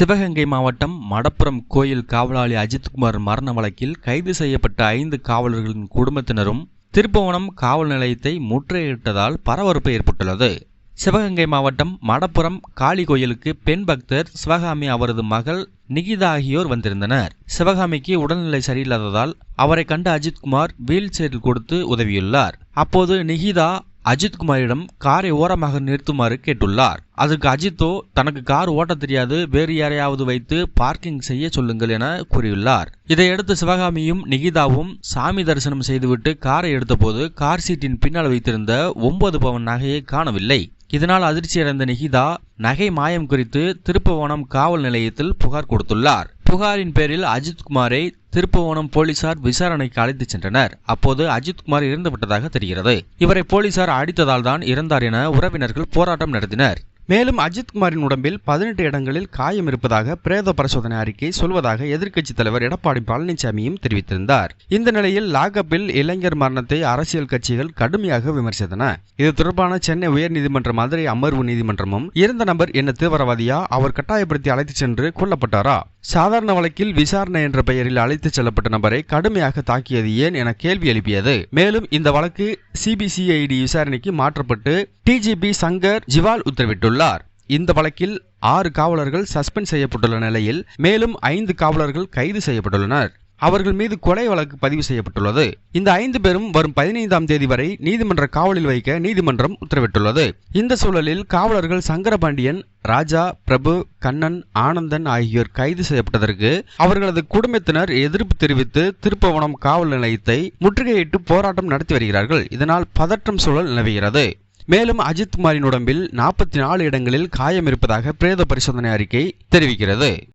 சிவகங்கை மாவட்டம் மடப்புரம் கோயில் காவலாளி அஜித்குமார் மரண வழக்கில் கைது செய்யப்பட்ட ஐந்து காவலர்களின் குடும்பத்தினரும் திருப்புவனம் காவல் நிலையத்தை முற்றுகையிட்டதால் பரபரப்பு ஏற்பட்டுள்ளது. சிவகங்கை மாவட்டம் மடப்புரம் காளி கோயிலுக்கு பெண் பக்தர் சிவகாமி அவரது மகள் நிகிதா ஆகியோர் வந்திருந்தனர். சிவகாமிக்கு உடல்நிலை சரியில்லாததால் அவரை கண்ட அஜித்குமார் வீல் சேரில் கொடுத்து உதவியுள்ளார். அப்போது நிகிதா அஜித்குமாரிடம் காரை ஓரமாக நிறுத்துமாறு கேட்டுள்ளார். அதற்கு அஜித்தோ தனக்கு கார் ஓட்ட தெரியாது வேறு யாரையாவது வைத்து பார்க்கிங் செய்ய சொல்லுங்கள் என கூறியுள்ளார். இதையடுத்து சிவகாமியும் நிகிதாவும் சாமி தரிசனம் செய்துவிட்டு காரை எடுத்தபோது கார் சீட்டின் பின்னால் வைத்திருந்த ஒன்பது பவன் நகையை காணவில்லை. இதனால் அதிர்ச்சியடைந்த நிகிதா நகை மாயம் குறித்து திருப்பவனம் காவல் நிலையத்தில் புகார் கொடுத்துள்ளார். புகாரின் பேரில் அஜித்குமாரை திருப்புவனம் போலீசார் விசாரணைக்கு அழைத்துச் சென்றனர். அப்போது அஜித்குமார் இறந்துவிட்டதாக தெரிகிறது. இவரை போலீசார் அடித்ததால் தான் இறந்தார் என உறவினர்கள் போராட்டம் நடத்தினர். மேலும் அஜித்குமாரின் உடம்பில் பதினெட்டு இடங்களில் காயம் இருப்பதாக பிரேத பரிசோதனை அறிக்கை சொல்வதாக எதிர்க்கட்சித் தலைவர் எடப்பாடி பழனிசாமியும் தெரிவித்திருந்தார். இந்த நிலையில் லாகப்பில் இளைஞர் மரணத்தை அரசியல் கட்சிகள் கடுமையாக விமர்சித்தன. இது தொடர்பான சென்னை உயர்நீதிமன்ற மதுரை அமர்வு நீதிமன்றமும் இறந்த நபர் என்ன தீவிரவாதியா? அவர் கட்டாயப்படுத்தி அழைத்துச் சென்று கொல்லப்பட்டாரா? சாதாரண வழக்கில் விசாரணை என்ற பெயரில் அழைத்துச் செல்லப்பட்ட நபரை கடுமையாக தாக்கியது ஏன் என கேள்வி எழுப்பியது. மேலும் இந்த வழக்கு சிபிசிஐடி விசாரணைக்கு மாற்றப்பட்டு டிஜிபி சங்கர் ஜிவால் உத்தரவிட்டுள்ளார். இந்த வழக்கில் ஆறு காவலர்கள் சஸ்பெண்ட் செய்யப்பட்டுள்ள நிலையில் மேலும் ஐந்து காவலர்கள் கைது செய்யப்பட்டுள்ளனர். அவர்கள் மீது கொலை வழக்கு பதிவு செய்யப்பட்டுள்ளது. இந்த ஐந்து பேரும் வரும் பதினைந்தாம் தேதி வரை நீதிமன்ற காவலில் வைக்க நீதிமன்றம் உத்தரவிட்டுள்ளது. இந்த சூழலில் காவலர்கள் சங்கரபாண்டியன் ராஜா பிரபு கண்ணன் ஆனந்தன் ஆகியோர் கைது செய்யப்பட்டதற்கு அவர்களது குடும்பத்தினர் எதிர்ப்பு தெரிவித்து திருப்பவனம் காவல் நிலையத்தை முற்றுகையிட்டு போராட்டம் நடத்தி வருகிறார்கள். இதனால் பதற்றம் சூழல் நிலவுகிறது. மேலும் அஜித் குமாரின் உடம்பில் நாற்பத்தி நாலு இடங்களில் காயம் இருப்பதாக பிரேத பரிசோதனை அறிக்கை தெரிவிக்கிறது.